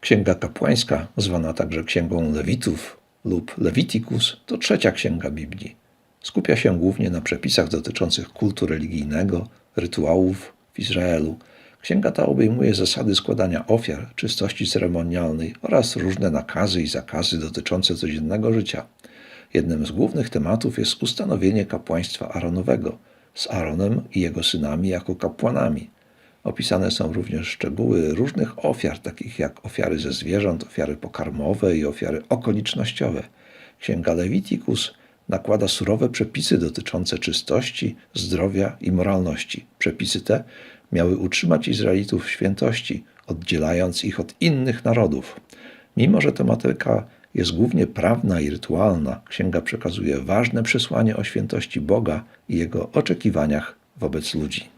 Księga kapłańska, zwana także Księgą Lewitów lub Leviticus, to trzecia księga Biblii. Skupia się głównie na przepisach dotyczących kultu religijnego, rytuałów w Izraelu. Księga ta obejmuje zasady składania ofiar, czystości ceremonialnej oraz różne nakazy i zakazy dotyczące codziennego życia. Jednym z głównych tematów jest ustanowienie kapłaństwa Aaronowego z Aaronem i jego synami jako kapłanami. Opisane są również szczegóły różnych ofiar, takich jak ofiary ze zwierząt, ofiary pokarmowe i ofiary okolicznościowe. Księga Leviticus nakłada surowe przepisy dotyczące czystości, zdrowia i moralności. Przepisy te miały utrzymać Izraelitów w świętości, oddzielając ich od innych narodów. Mimo, że tematyka jest głównie prawna i rytualna, księga przekazuje ważne przesłanie o świętości Boga i jego oczekiwaniach wobec ludzi.